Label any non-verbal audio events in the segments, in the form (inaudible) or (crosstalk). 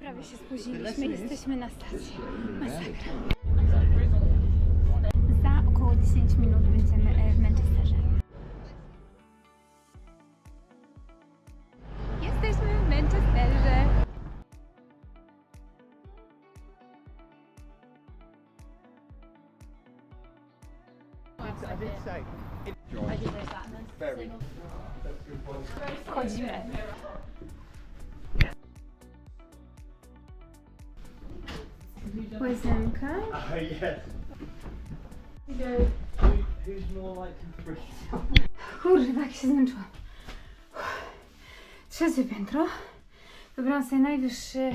Prawie się spóźniliśmy, jesteśmy na stacji. Masakra. Za około 10 minut będziemy e, w Manchesterze. Łazienka. yes. Like three? Kurwa, jak się zmęczyłam. Trzecie piętro. Wybrałam sobie najwyższy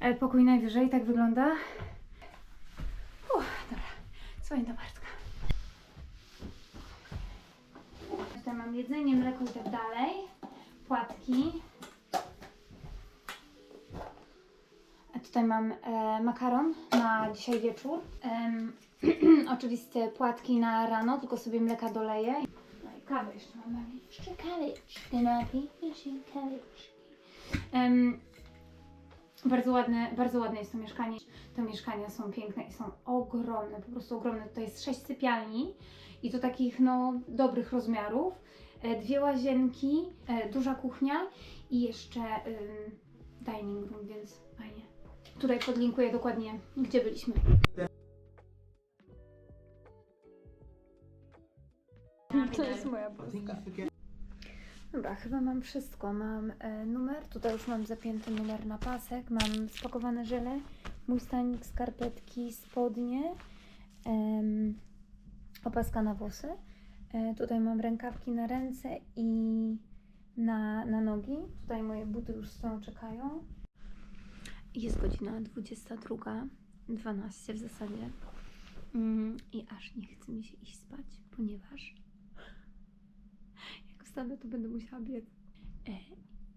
e, pokój najwyżej, tak wygląda. Uff, dobra, dzwonię do Bartka. Tutaj mam jedzenie, mleko i tak dalej. Płatki. A tutaj mam e, makaron na dzisiaj wieczór. Em, (clears throat) oczywiście płatki na rano, tylko sobie mleka doleję. No i kawę jeszcze mam. Jeszcze kaweczki napi. Jeszcze kaweczki. Em, bardzo ładne, bardzo ładne jest to mieszkanie. Te mieszkania są piękne i są ogromne, po prostu ogromne. Tutaj jest sześć sypialni i to takich no dobrych rozmiarów. E, Dwie łazienki, e, duża kuchnia i jeszcze ym, dining room, więc fajnie. Tutaj podlinkuję dokładnie, gdzie byliśmy. To jest moja bluzka. Dobra, chyba mam wszystko. Mam e, numer, tutaj już mam zapięty numer na pasek, mam spakowane żele, mój stanik, skarpetki, spodnie, em, opaska na włosy. E, tutaj mam rękawki na ręce i na, na nogi. Tutaj moje buty już stoją, czekają. Jest godzina 22.12 w zasadzie. Mm, I aż nie chce mi się iść spać, ponieważ (laughs) jak wstanę, to będę musiała biec. E,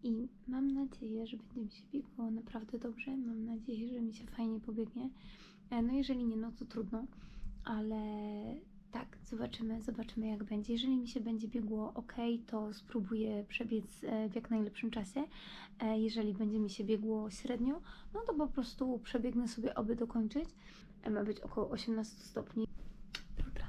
I mam nadzieję, że będzie mi się biegło naprawdę dobrze. Mam nadzieję, że mi się fajnie pobiegnie. E, no jeżeli nie, no to trudno, ale tak, zobaczymy, zobaczymy jak będzie. Jeżeli mi się będzie biegło ok, to spróbuję przebiec e, w jak najlepszym czasie. E, Jeżeli będzie mi się biegło średnio, no to po prostu przebiegnę sobie, aby dokończyć. E, Ma być około 18 stopni. Dobra.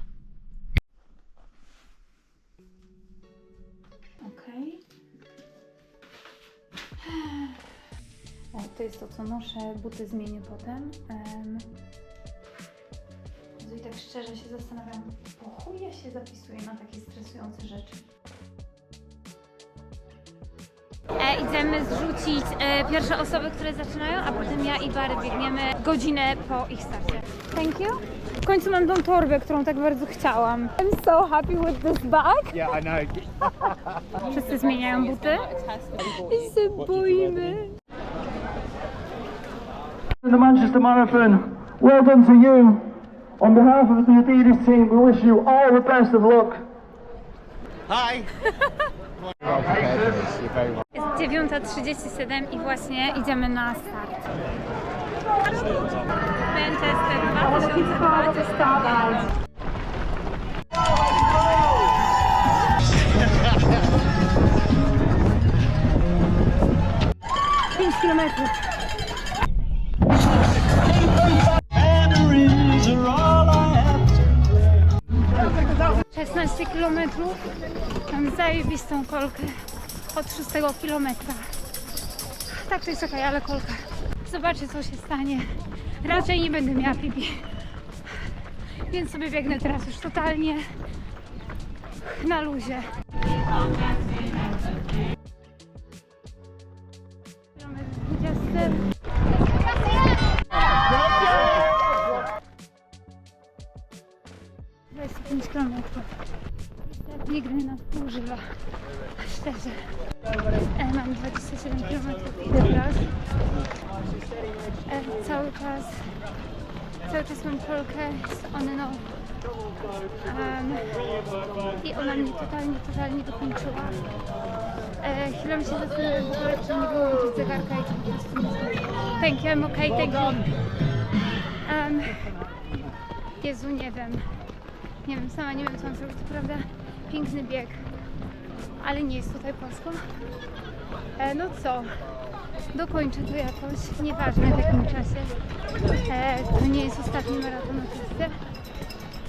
E, To jest to, co noszę. Buty zmienię potem. Tak szczerze się zastanawiam, po chuj ja się zapisuję na takie stresujące rzeczy. E, idziemy zrzucić e, pierwsze osoby, które zaczynają, a potem ja i Bary biegniemy godzinę po ich starcie. Thank you. W końcu mam tą torbę, którą tak bardzo chciałam. I'm so happy with this bag. Yeah, I know. Wszyscy zmieniają buty. I się boimy. the Manchester Marathon. Well done to you. On behalf of the Adidas team, we wish you all the best of luck. Hi. Jest 9.37 i właśnie idziemy na start. Manchester 2020. Pięć kilometrów. Szesnaście kilometrów. Mam zajebistą kolkę od szóstego kilometra. Tak to jest ale kolka. Zobaczę co się stanie. Raczej nie będę miała pipi. Więc sobie biegnę teraz już totalnie na luzie. Cały czas cały czas mam kolkę z Onno. Um, I ona mnie totalnie, totalnie dokończyła. E, chwilę się zastanawiam w ogóle, czy nie wyłączyć zegarka i czy po prostu... Thank you, I'm okay, thank you. Um, Jezu, nie wiem. Nie wiem, sama nie wiem, co mam zrobić. To prawda, piękny bieg, ale nie jest tutaj płasko. E, no co? Dokończę to jakoś, nieważne w jakim czasie. E, to nie jest ostatni maraton oczywiście.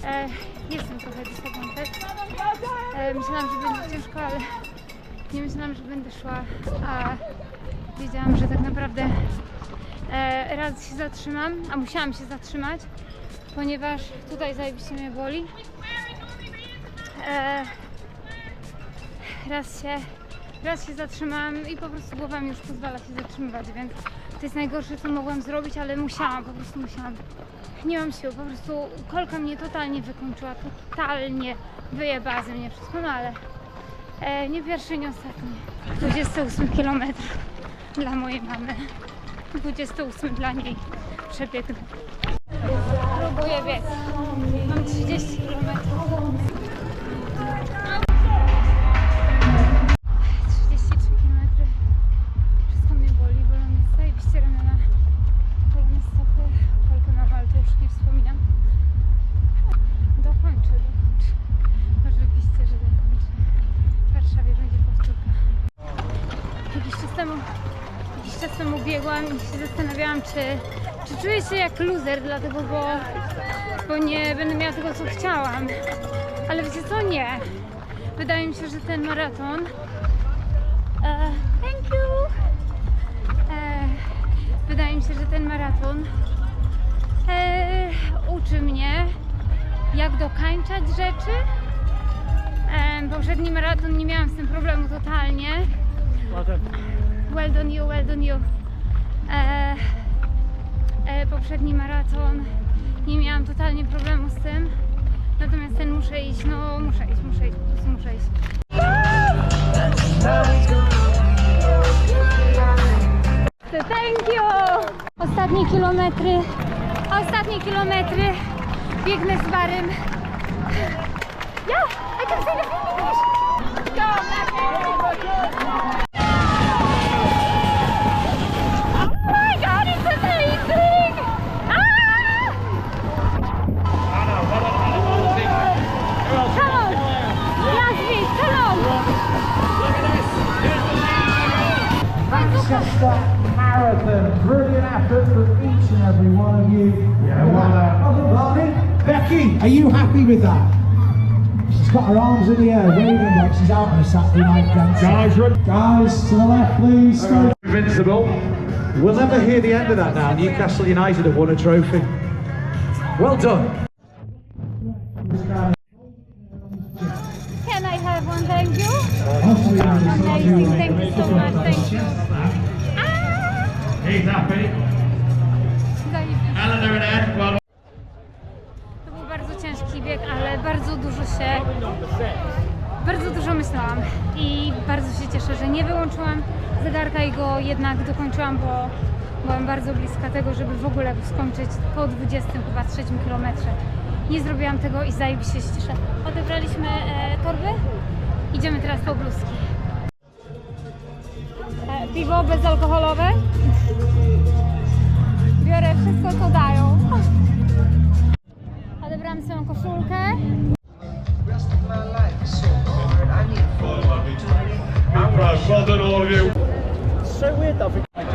E, jestem trochę disappointed. E, myślałam, że będzie ciężko, ale nie myślałam, że będę szła, a wiedziałam, że tak naprawdę e, raz się zatrzymam, a musiałam się zatrzymać, ponieważ tutaj zajebiście mnie boli. E, raz się, raz się zatrzymałam i po prostu głowa mi już pozwala się zatrzymywać, więc to jest najgorsze, co mogłam zrobić, ale musiałam, po prostu musiałam. Nie mam sił, po prostu kolka mnie totalnie wykończyła, totalnie wyjebała ze mnie wszystko, no ale e, nie pierwszy, nie ostatni. 28 km dla mojej mamy, 28 dla niej przebiegł. Próbuję biec. Mam 30 km. Temu, jakiś czas temu biegłam i się zastanawiałam, czy, czy czuję się jak loser, dlatego, bo, bo nie będę miała tego, co chciałam. Ale wiecie co? Nie. Wydaje mi się, że ten maraton E, thank you. E, wydaje mi się, że ten maraton e, uczy mnie, jak dokańczać rzeczy. E, poprzedni maraton nie miałam z tym problemu totalnie. Well done you, well done you. E, e, poprzedni maraton nie miałam totalnie problemu z tym. Natomiast ten muszę iść, no muszę iść, muszę iść, po prostu muszę iść. Thank you! Ostatnie kilometry, ostatnie kilometry biegnę z barem. Yeah, I can see the finish! Go, Marathon. Brilliant effort from each and every one of you. Yeah, well done. Uh, Becky, are you happy with that? She's got her arms in the air, waving like she's out on a Saturday night dance. Guys, run. Guys, to the left, please. Stay Invincible. We'll never hear the end of that now. Newcastle United have won a trophy. Well done. Can I have one? Thank you. Amazing. Amazing. Thank you so much. Thank you. Ed, well To był bardzo ciężki bieg, ale bardzo dużo się, bardzo dużo myślałam i bardzo się cieszę, że nie wyłączyłam zegarka i go jednak dokończyłam, bo byłam bardzo bliska tego, żeby w ogóle skończyć po 20 chyba trzecim kilometrze. Nie zrobiłam tego i zajebiście się cieszę. Odebraliśmy e, torby, idziemy teraz po bluzki. E, piwo bezalkoholowe. Biorę wszystko, co dają. (laughs) Odebrałam swoją koszulkę.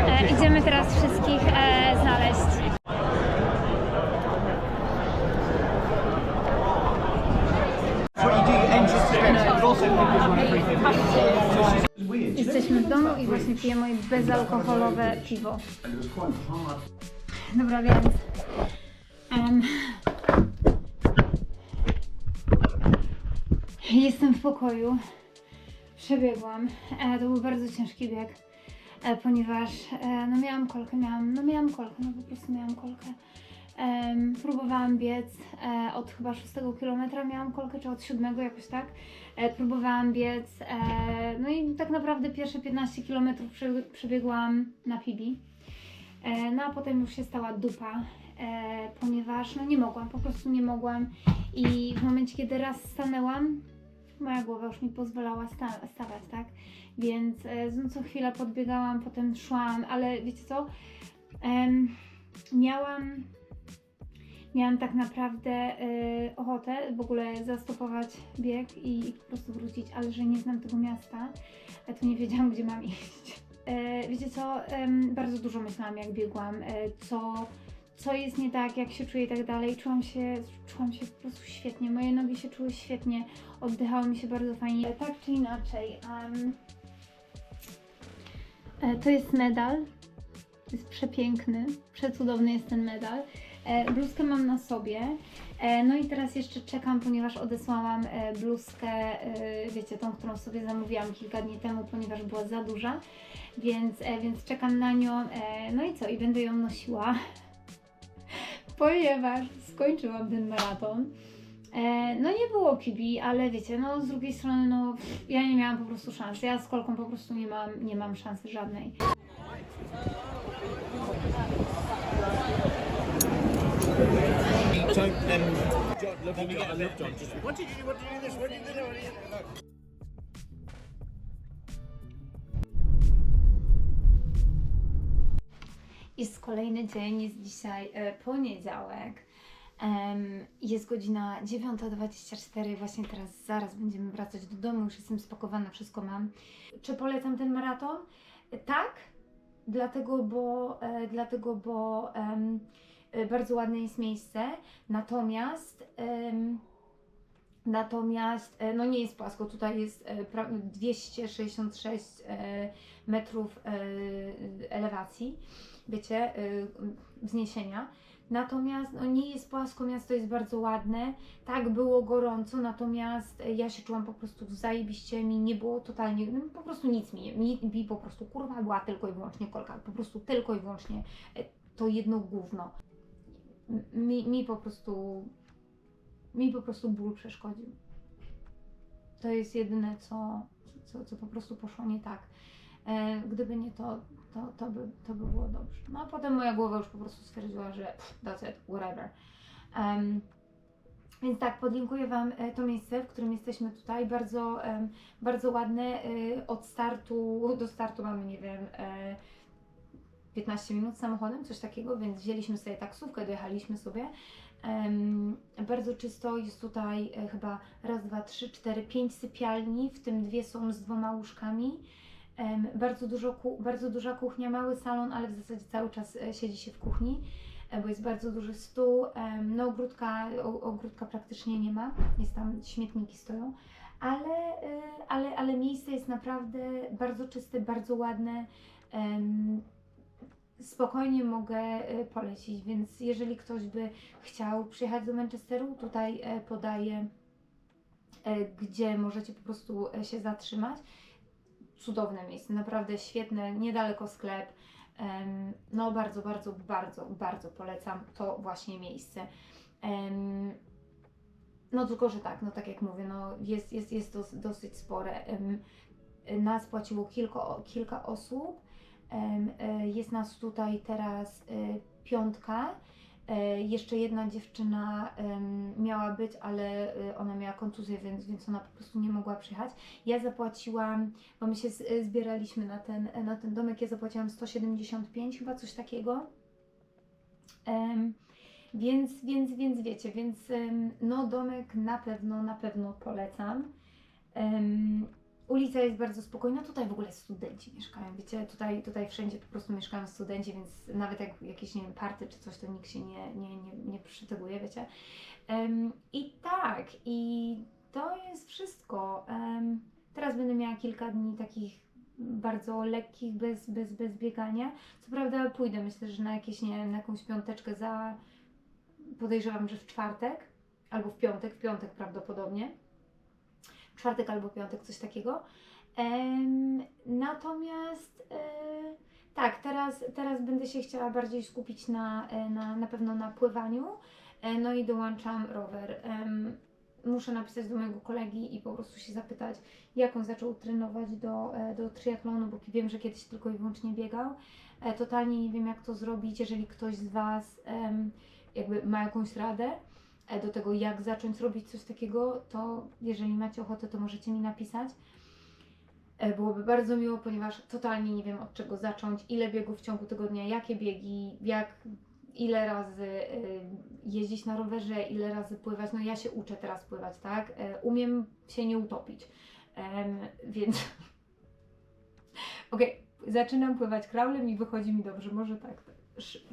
E, idziemy teraz wszystkich e, znaleźć. Jesteśmy w domu i właśnie piję moje bezalkoholowe piwo. Dobra, więc... em, jestem w pokoju. Przebiegłam. E, to był bardzo ciężki bieg, e, ponieważ e, no miałam kolkę, miałam, no miałam kolkę, no po prostu miałam kolkę. Em, próbowałam biec e, od chyba 6 km miałam kolkę, czy od 7 jakoś tak. E, próbowałam biec, e, no i tak naprawdę pierwsze 15 km prze, przebiegłam na Fibi. E, no a potem już się stała dupa, e, ponieważ no nie mogłam, po prostu nie mogłam i w momencie kiedy raz stanęłam, moja głowa już mi pozwalała sta- stawać, tak? Więc e, no, co chwilę podbiegałam, potem szłam, ale wiecie co? Miałam miałam tak naprawdę e, ochotę w ogóle zastopować bieg i, i po prostu wrócić, ale że nie znam tego miasta, to nie wiedziałam, gdzie mam iść. E, wiecie co, em, bardzo dużo myślałam, jak biegłam, e, co, co jest nie tak, jak się czuję i tak dalej. Czułam się, czułam się po prostu świetnie, moje nogi się czuły świetnie, oddychało mi się bardzo fajnie. Tak czy inaczej, e, to jest medal, jest przepiękny, przecudowny jest ten medal. E, bluzkę mam na sobie. E, no i teraz jeszcze czekam, ponieważ odesłałam e, bluzkę, wiecie, tą, którą sobie zamówiłam kilka dni temu, ponieważ była za duża, więc, więc czekam na nią. No i co? I będę ją nosiła, (laughs) ponieważ skończyłam ten maraton. No nie było kibi, ale wiecie, no z drugiej strony, no ja nie miałam po prostu szans. Ja z kolką po prostu nie mam, nie mam szansy żadnej. Jest kolejny dzień, jest dzisiaj e, poniedziałek. Jest godzina 9.24, właśnie teraz zaraz będziemy wracać do domu, już jestem spakowana, wszystko mam. Czy polecam ten maraton? E, Tak, dlatego, bo, e, dlatego, bo bardzo ładne jest miejsce, natomiast Natomiast e, no nie jest płasko, tutaj jest e, pra- 266 e, metrów e, elewacji, wiecie, e, wzniesienia. Natomiast no, nie jest płasko, miasto jest bardzo ładne. Tak, było gorąco, natomiast e, ja się czułam po prostu zajebiście, mi nie było totalnie, no, po prostu nic mi, mi, mi po prostu kurwa była tylko i wyłącznie kolka, po prostu tylko i wyłącznie e, to jedno gówno. Mi, mi po prostu mi po prostu ból przeszkodził. To jest jedyne, co, co, co po prostu poszło nie tak. E, gdyby nie to, to, to, by, to by było dobrze. No a potem moja głowa już po prostu stwierdziła, że pff, that's it, whatever. Em, więc tak, podlinkuję Wam e, to miejsce, w którym jesteśmy tutaj. Bardzo, em, bardzo ładne. e, Od startu do startu mamy, nie wiem, e, 15 minut samochodem, coś takiego, więc wzięliśmy sobie taksówkę, dojechaliśmy sobie. Bardzo czysto, jest tutaj e, chyba raz, dwa, trzy, cztery, pięć sypialni, w tym dwie są z dwoma łóżkami. Bardzo, dużo bardzo duża kuchnia, mały salon, ale w zasadzie cały czas e, siedzi się w kuchni, e, bo jest bardzo duży stół. No ogródka, ogródka praktycznie nie ma, jest tam, śmietniki stoją, ale, ale, ale miejsce jest naprawdę bardzo czyste, bardzo ładne. Spokojnie mogę e, polecić, więc jeżeli ktoś by chciał przyjechać do Manchesteru, tutaj e, podaję, e, gdzie możecie po prostu się zatrzymać. Cudowne miejsce, naprawdę świetne, niedaleko sklep. No bardzo, bardzo, bardzo, bardzo polecam to właśnie miejsce. No tylko, że tak, no tak jak mówię, no jest, jest, jest to dosyć spore. Nas płaciło kilka, kilka osób. E, Jest nas tutaj teraz e, piątka. E, Jeszcze jedna dziewczyna miała być, ale ona miała kontuzję, więc, więc ona po prostu nie mogła przyjechać. Ja zapłaciłam, bo my się zbieraliśmy na ten, na ten domek, ja zapłaciłam 175, chyba coś takiego. Więc, więc, więc wiecie, więc no domek na pewno, na pewno polecam. Ulica jest bardzo spokojna, tutaj w ogóle studenci mieszkają, wiecie, tutaj, tutaj wszędzie po prostu mieszkają studenci, więc nawet jak jakieś, nie wiem, party czy coś, to nikt się nie, nie, nie, nie przyteguje, wiecie. Em, I tak, i to jest wszystko. Em, teraz będę miała kilka dni takich bardzo lekkich, bez, bez, bez biegania. Co prawda pójdę, myślę, że na jakieś, nie na jakąś piąteczkę za, podejrzewam, że w czwartek, albo w piątek, w piątek prawdopodobnie czwartek albo piątek, coś takiego. Natomiast e, tak, teraz, teraz będę się chciała bardziej skupić na, e, na, na pewno na pływaniu. E, no i dołączam rower. Muszę napisać do mojego kolegi i po prostu się zapytać, jak on zaczął trenować do, do triatlonu, bo wiem, że kiedyś tylko i wyłącznie biegał. Totalnie nie wiem, jak to zrobić, jeżeli ktoś z Was jakby ma jakąś radę do tego, jak zacząć robić coś takiego, to jeżeli macie ochotę, to możecie mi napisać. E, Byłoby bardzo miło, ponieważ totalnie nie wiem od czego zacząć, ile biegów w ciągu tygodnia, jakie biegi, jak, ile razy y, jeździć na rowerze, ile razy pływać. No ja się uczę teraz pływać, tak? E, Umiem się nie utopić, więc (laughs) okej, zaczynam pływać kraulem i wychodzi mi dobrze, może tak sz-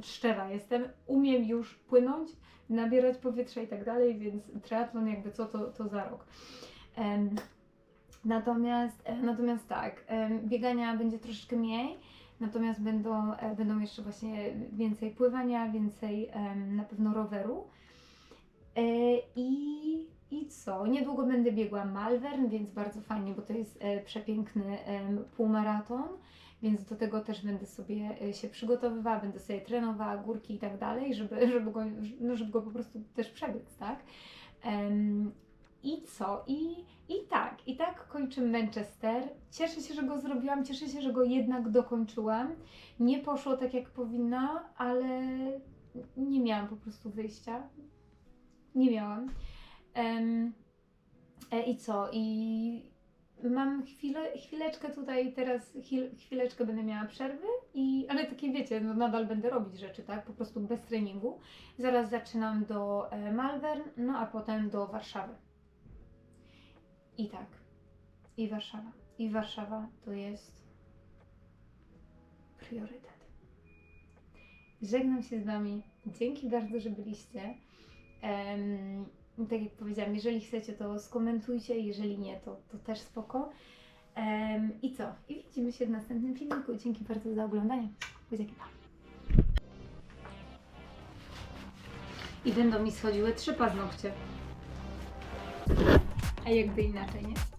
szczera jestem. Umiem już płynąć, nabierać powietrza i tak dalej, więc triatlon jakby co to, to za rok. Natomiast, e, natomiast tak, biegania będzie troszeczkę mniej, natomiast będą, e, będą jeszcze właśnie więcej pływania, więcej na pewno roweru. E, I, I co? Niedługo będę biegła Malvern, więc bardzo fajnie, bo to jest przepiękny półmaraton, więc do tego też będę sobie e, się przygotowywała, będę sobie trenowała górki i tak dalej, żeby, (laughs) żeby, go, no, żeby go po prostu też przebiec, tak? Em, I co? I, I tak, i tak kończę Manchester. Cieszę się, że go zrobiłam, cieszę się, że go jednak dokończyłam. Nie poszło tak, jak powinno, ale nie miałam po prostu wyjścia. Nie miałam. Em, e, I co? I mam chwilę, chwileczkę tutaj, teraz chwil, chwileczkę będę miała przerwy, i, ale takie wiecie, no nadal będę robić rzeczy, tak? Po prostu bez treningu. Zaraz zaczynam do e, Malvern, no a potem do Warszawy. I tak. I Warszawa. I Warszawa to jest priorytet. Żegnam się z Wami. Dzięki bardzo, że byliście. Em, tak jak powiedziałam, jeżeli chcecie, to skomentujcie, jeżeli nie, to, to też spoko. Em, I co? I widzimy się w następnym filmiku. Dzięki bardzo za oglądanie. Buziaki, pa. I będą mi schodziły trzy paznokcie. A jakby inaczej, nie?